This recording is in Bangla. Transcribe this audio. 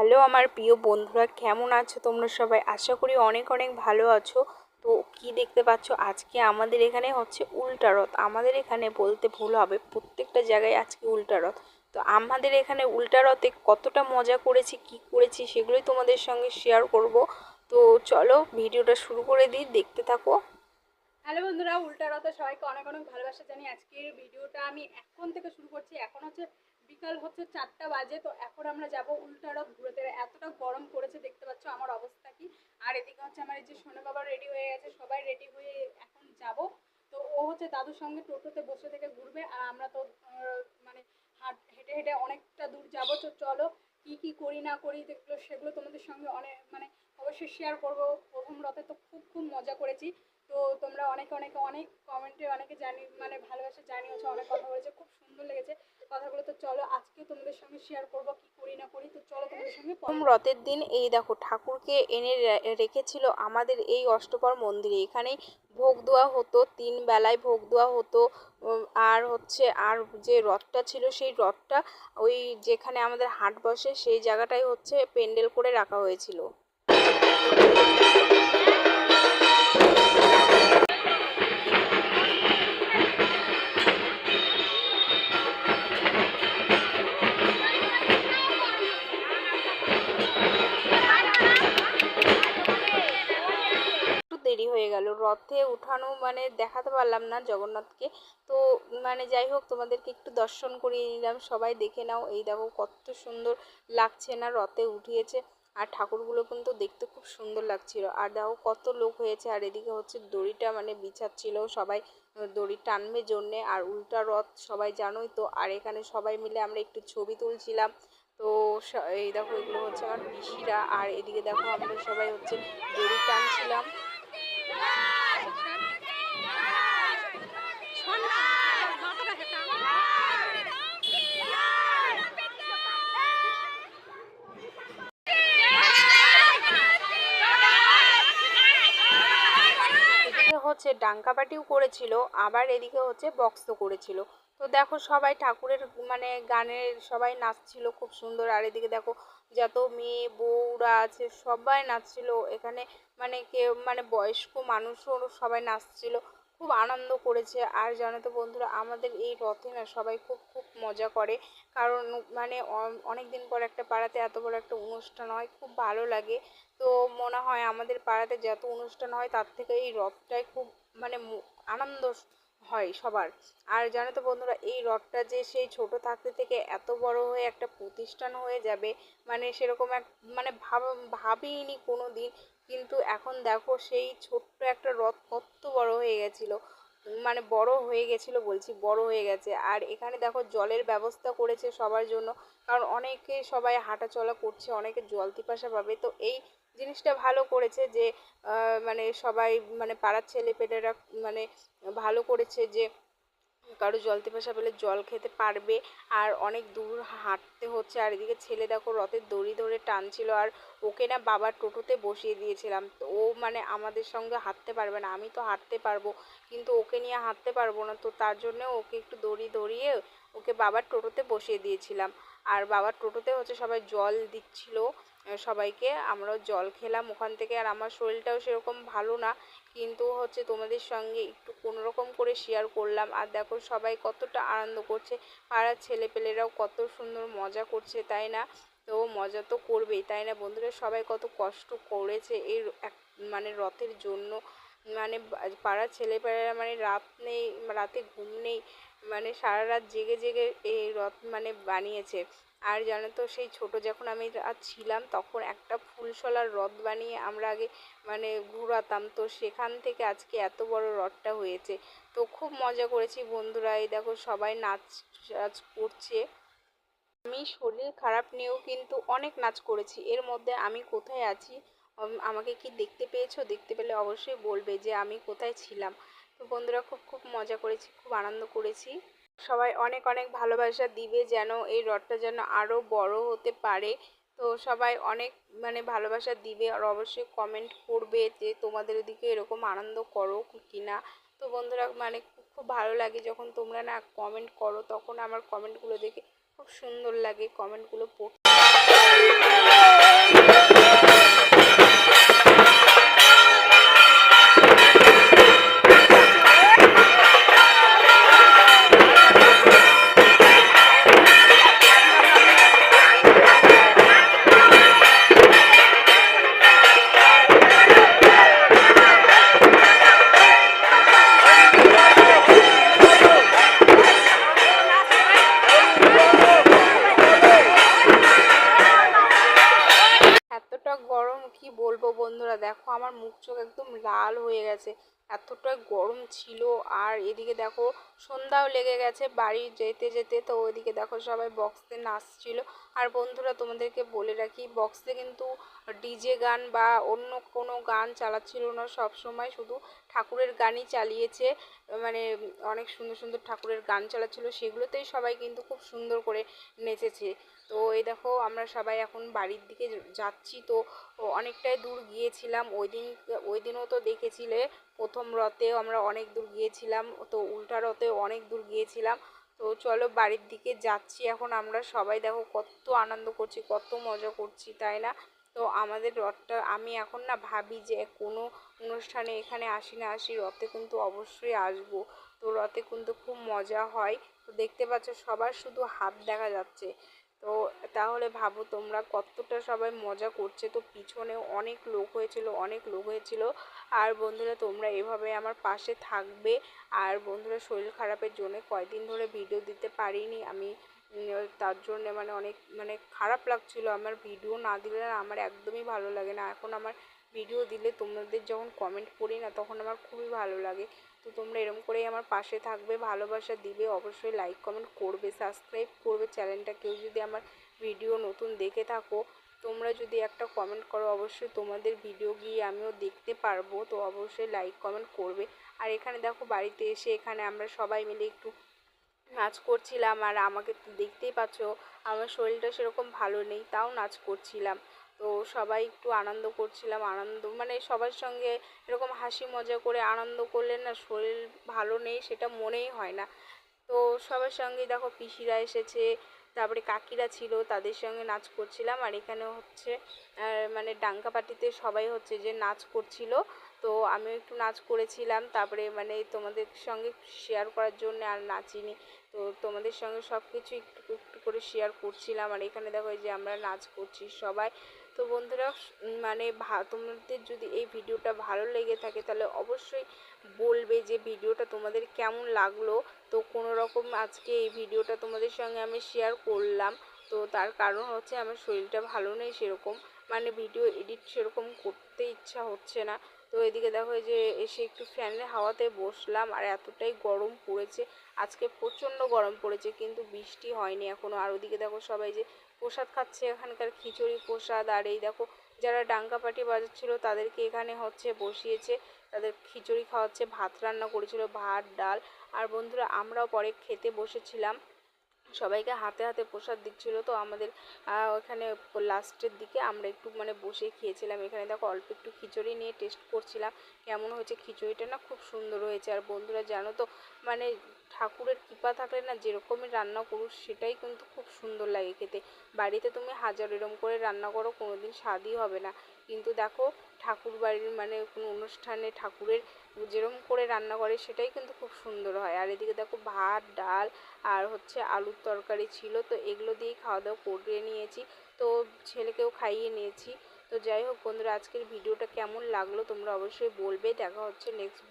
হ্যালো আমার প্রিয় বন্ধুরা, কেমন আছো তোমরা সবাই? আশা করি অনেক অনেক ভালো আছো। তো কি দেখতে পাচ্ছ? আজকে আমাদের এখানে হচ্ছে উল্টা রথ। আমাদের এখানে বলতে ভুল হবে, প্রত্যেকটা জায়গায় আজকে উল্টা রথ। তো আমাদের এখানে উল্টা রথে কতটা মজা করেছি, কি করেছি সেগুলোই তোমাদের সঙ্গে শেয়ার করব। তো চলো ভিডিওটা শুরু করে দিই, দেখতে থাকো। হ্যালো বন্ধুরা, উল্টা রথে সবাইকে অনেক অনেক ভালোবাসা জানি আজকের ভিডিওটা আমি এখন থেকে শুরু করছি। এখন হচ্ছে বিকাল হচ্ছে চারটা বাজে, তো এখন আমরা যাব উল্টা রথ ঘুরতে এতটা গরম পড়েছে, দেখতে পাচ্ছ আমার অবস্থা কি। আর এদিকে হচ্ছে আমার এই যে সোনা বাবা রেডি হয়ে গেছে, সবাই রেডি হয়ে এখন যাব। তো ও হচ্ছে দাদুর সঙ্গে টোটোতে বসে থেকে ঘুরবে, আর আমরা তো মানে হাট, হেঁটে হেঁটে অনেকটা দূর যাব। তো চলো, কি কি করি না করি দেখল সেগুলো তোমাদের সঙ্গে অনেক মানে অবশ্যই শেয়ার করব। প্রথম রথে তো খুব খুব মজা করেছি। তো তোমরা অনেকে অনেকে, অনেক কমেন্টে অনেকে জানি মানে ভালোবাসা জানিয়েছো, অনেক কথা বলেছে, খুব সুন্দর লেগেছে। কথাগুলো তো চলো, আজকে তোমাদের সঙ্গে শেয়ার করব, কি করি না করি, তো চলো তোমাদের সঙ্গে প্রথম রথের দিন এই দেখো, ঠাকুরকে এনে রেখেছিল আমাদের এই অষ্টপর মন্দিরে। এখানেই ভোগ দেওয়া হতো, তিন বেলায় ভোগ দেওয়া হতো আর হচ্ছে, আর যে রথটা ছিল, সেই রথটা ওই যেখানে আমাদের হাট বসে, সেই জায়গাটাই হচ্ছে পেন্ডেল করে রাখা হয়েছিল। রথে মানে দেখাতে পারলাম না জগন্নাথকে। তো মানে যাই হোক, তোমাদেরকে একটু দর্শন করিয়ে নিলাম। সবাই দেখে নাও, এই দেখো কত সুন্দর লাগছে না রথে উঠিয়েছে। আর ঠাকুরগুলো কিন্তু দেখতে খুব সুন্দর লাগছিল। আর দেখো কত লোক হয়েছে, আর এদিকে হচ্ছে দড়িটা মানে বিছাচ্ছিল। সবাই দড়ি টানবে জন্যে, আর উল্টা রথ সবাই জানোই তো। আর এখানে সবাই মিলে আমরা একটু ছবি তুলছিলাম। তো এই দেখো এগুলো হচ্ছে আমার পিসিরা। আর এদিকে দেখো আমরা সবাই হচ্ছে দড়ি টানছিলাম। হচ্ছে ডাঙ্কা পাটিও করেছিল, আবার এদিকে হচ্ছে বক্সও করেছিল। তো দেখো সবাই ঠাকুরের মানে গানের সবাই নাচছিল খুব সুন্দর, আর এদিকে দেখো যত মেয়ে, বউরা আছে, সবাই নাচছিল। এখানে মানে কেউ মানে বয়স্ক মানুষও সবাই নাচছিল। খুব আনন্দ করেছে। আর জানো তো বন্ধুরা, আমাদের এই রথে না সবাই খুব খুব মজা করে। কারণ মানে অনেক দিন পর একটা পাড়াতে এত বড় একটা অনুষ্ঠান হয়, খুব ভালো লাগে। তো মনে হয় আমাদের পাড়াতে যত অনুষ্ঠান হয়, তার থেকে এই রথটাই খুব মানে আনন্দ হয় সবার। আর জানো তো বন্ধুরা, এই রথটা যে সেই ছোট থাকতে থেকে এত বড় হয়ে একটা প্রতিষ্ঠান হয়ে যাবে মানে সেরকম এক মানে ভাব ভাবিনি কোনো দিন কিন্তু এখন দেখো সেই ছোট্ট একটা রথ কত বড় হয়ে গেছিল। মানে বড় হয়ে গেছিল বলছি, বড় হয়ে গেছে। আর এখানে দেখো জলের ব্যবস্থা করেছে সবার জন্য। কারণ অনেকে সবাই হাঁটাচলা করছে, অনেকে জল পিপাসা পাবে। তো এই জিনিসটা ভালো করেছে যে মানে সবাই মানে পাড়ার ছেলেপেলেরা মানে ভালো করেছে যে, কারও জল তেপাসা পেলে জল খেতে পারবে। আর অনেক দূর হাঁটতে হচ্ছে। আর এদিকে ছেলে দেখো রথের দড়ি ধরে টানছিল। আর ওকে না বাবার টোটোতে বসিয়ে দিয়েছিলাম। তো ও মানে আমাদের সঙ্গে হাঁটতে পারবে না। আমি তো হাঁটতে পারব। কিন্তু ওকে নিয়ে হাঁটতে পারব না। তো তার জন্য ওকে একটু দড়ি ধরিয়ে ওকে বাবার টোটোতে বসিয়ে দিয়েছিলাম। আর বাবার টোটোতে হচ্ছে সবাই জল দিচ্ছিল। সবাইকে। আমরাও জল খেলাম ওখান থেকে। আর আমার শরীরটাও সেরকম ভালো না। কিন্তু হচ্ছে তোমাদের সঙ্গে একটু কোনোরকম করে শেয়ার করলাম। আর দেখো সবাই কতটা আনন্দ করছে। পাড়ার ছেলেপেলেরাও কত সুন্দর মজা করছে, তাই না? তো মজা তো করবেই, তাই না বন্ধুরা? সবাই কত কষ্ট করেছে এই এক মানে রথের জন্য। মানে পাড়ার ছেলেপেলেরা মানে রাত নেই, রাতে ঘুম নেই। মানে সারা রাত জেগে জেগে এই রথ মানে বানিয়েছে। আর জানো তো, সেই ছোট যখন আমি ছিলাম তখন একটা ফুলশলার রথ বানিয়ে আমরা আগে মানে ঘোরাতাম। তো সেখান থেকে আজকে এত বড় রথটা হয়েছে। তো খুব মজা করেছি বন্ধুরা। এই দেখো সবাই নাচ টাচ করছে। আমি শরীর খারাপ নিয়েও কিন্তু অনেক নাচ করেছি। এর মধ্যে আমি কোথায় আছি আমাকে কি দেখতে পেয়েছ? দেখতে পেলে অবশ্যই বলবে যে আমি কোথায় ছিলাম। তো বন্ধুরা, খুব খুব মজা করেছি, খুব আনন্দ করেছি। সবাই অনেক অনেক ভালোবাসা দিবে যেন এই রথটা যেন আরও বড় হতে পারে। তো সবাই অনেক মানে ভালোবাসা দিবে আর অবশ্যই কমেন্ট করবে যে তোমাদের ওদিকে এরকম আনন্দ করো কি না তো বন্ধুরা মানে খুব ভালো লাগে যখন তোমরা না কমেন্ট করো, তখন আমার কমেন্টগুলো দেখে খুব সুন্দর লাগে কমেন্টগুলো পড়তে। আমার মুখ চোখ একদম লাল হয়ে গেছে। এতটা গরম ছিল। আর এদিকে দেখো, সন্ধ্যাও লেগে গেছে বাড়ি যেতে যেতে। তো ওইদিকে দেখো সবাই বক্সে নাচছিল। আর বন্ধুরা, তোমাদেরকে বলে রাখি বক্সে কিন্তু ডিজে গান বা অন্য কোনো গান চালাচ্ছিল না সব সময় শুধু ঠাকুরের গানই চালিয়েছে। মানে অনেক সুন্দর সুন্দর ঠাকুরের গান চালাচ্ছিল। সেগুলোতেই সবাই কিন্তু খুব সুন্দর করে নেচেছে। তো এই দেখো, আমরা সবাই এখন বাড়ির দিকে যাচ্ছি। তো অনেকটাই দূর গিয়েছিলাম। ওই দিন, ওই দিনও তো দেখেছিলে, প্রথম রথেও আমরা অনেক দূর গিয়েছিলাম। তো উল্টা রথেও অনেক দূর গিয়েছিলাম। তো চলো বাড়ির দিকে যাচ্ছি এখন আমরা। সবাই দেখো কত আনন্দ করছি, কত মজা করছি, তাই না? তো আমাদের রথটা, আমি এখন না ভাবি যে কোনো অনুষ্ঠানে এখানে আসি না আসি, রথে কিন্তু অবশ্যই আসব। তো রথে কিন্তু খুব মজা হয়। তো দেখতে পাচ্ছ সবার শুধু হাত দেখা যাচ্ছে। তো তাহলে ভাবো তোমরা কতটা সবাই মজা করছে। তো পিছনে অনেক লোক হয়েছিল, অনেক লোক হয়েছিল। আর বন্ধুরা, তোমরা এভাবে আমার পাশে থাকবে। আর বন্ধুরা, শরীর খারাপের জন্য কয়দিন ধরে ভিডিও দিতে পারিনি। আমি তার জন্যে মানে অনেক মানে খারাপ লাগছিল। আমার ভিডিও না দিলে আমার একদমই ভালো লাগে না। এখন আমার ভিডিও দিলে তোমাদের যখন কমেন্ট পড়ি না, তখন আমার খুবই ভালো লাগে। তো তোমরা এরকম করেই আমার পাশে থাকবে, ভালোবাসা দিবে, অবশ্যই লাইক কমেন্ট করবে সাবস্ক্রাইব করবে চ্যানেলটা কেউ যদি আমার ভিডিও নতুন দেখে থাকো, তোমরা যদি একটা কমেন্ট করো, অবশ্যই তোমাদের ভিডিও গিয়ে আমিও দেখতে পারব। তো অবশ্যই লাইক কমেন্ট করবে। আর এখানে দেখো বাড়িতে এসে এখানে আমরা সবাই মিলে একটু নাচ করছিলাম। আর আমাকে দেখতেই পাচ্ছ, আমার শরীরটা সেরকম ভালো নেই, তাও নাচ করছিলাম। তো সবাই একটু আনন্দ করছিলাম, আনন্দ মানে সবার সঙ্গে এরকম হাসি মজা করে আনন্দ করলে না শরীর ভালো নেই সেটা মনেই হয় না। তো সবার সঙ্গে দেখো পিসিরা এসেছে, তারপরে কাকিরা ছিল, তাদের সঙ্গে নাচ করছিলাম আর এখানে হচ্ছে মানে ডাঙ্কা পার্টিতে সবাই হচ্ছে যে নাচ করছিল। তো আমিও একটু নাচ করেছিলাম, তারপরে মানে তোমাদের সঙ্গে শেয়ার করার জন্য আর নাচিনি। তো তোমাদের সঙ্গে সব কিছু একটু একটু করে শেয়ার করছিলাম আর এখানে দেখো যে আমরা নাচ করছি সবাই। তো বন্ধুরা মানে তোমাদের যদি এই ভিডিওটা ভালো লেগে থাকে, তাহলে অবশ্যই বলবে যে ভিডিওটা তোমাদের কেমন লাগল। তো কোনো রকম আজকে এই ভিডিওটা তোমাদের সঙ্গে আমি শেয়ার করলাম। তো তার কারণ হচ্ছে আমার শরীরটা ভালো নেই সেরকম মানে ভিডিও এডিট সেরকম করতে ইচ্ছা হচ্ছে না। তো এদিকে দেখো যে এসে একটু ফ্যানের হাওয়াতে বসলাম, আর এতটাই গরম পড়েছে। আজকে প্রচণ্ড গরম পড়েছে, কিন্তু বৃষ্টি হয়নি এখনও আর ওদিকে দেখো সবাই যে প্রসাদ খাচ্ছে, এখানকার খিচুড়ি প্রসাদ, আর এই দেখো যারা ডাঙ্গা পাটি বাজাচ্ছিল তাদেরকে এখানে হচ্ছে বসিয়েছে, তাদের খিচুড়ি খাওয়াচ্ছে, ভাত রান্না করেছিল, ভাত, ডাল, আর বন্ধুরা আমরাও পরে খেতে বসেছিলাম। সবাইকে হাতে হাতে প্রসাদ দিচ্ছিল। তো আমাদের ওখানে লাস্টের দিকে আমরা একটু মানে বসে খেয়েছিলাম। এখানে দেখো অল্প একটু খিচুড়ি নিয়ে টেস্ট করছিলাম। কেমন হয়েছে খিচুড়িটা না খুব সুন্দর হয়েছে। আর বন্ধুরা জানো তো মানে ঠাকুরের কৃপা থাকলে না যেরকমই রান্না করুক সেটাই কিন্তু খুব সুন্দর লাগে খেতে। বাড়িতে তুমি হাজার এরম করে রান্না করো কোনো দিন স্বাদই হবে না। কিন্তু দেখো ঠাকুর বাড়ির মানে কোনো অনুষ্ঠানে ঠাকুরের যেরকম করে রান্না করে সেটাই কিন্তু খুব সুন্দর হয়। আর এদিকে দেখো ভাত, ডাল আর হচ্ছে আলুর তরকারি ছিল, তো এগুলো দিয়েই খাওয়া দাওয়া করে নিয়েছি। তো ছেলেকেও খাইয়ে নিয়েছি। তো যাই হোক বন্ধুরা, আজকের ভিডিওটা কেমন লাগল তোমরা অবশ্যই বলবে। দেখা হচ্ছে নেক্সট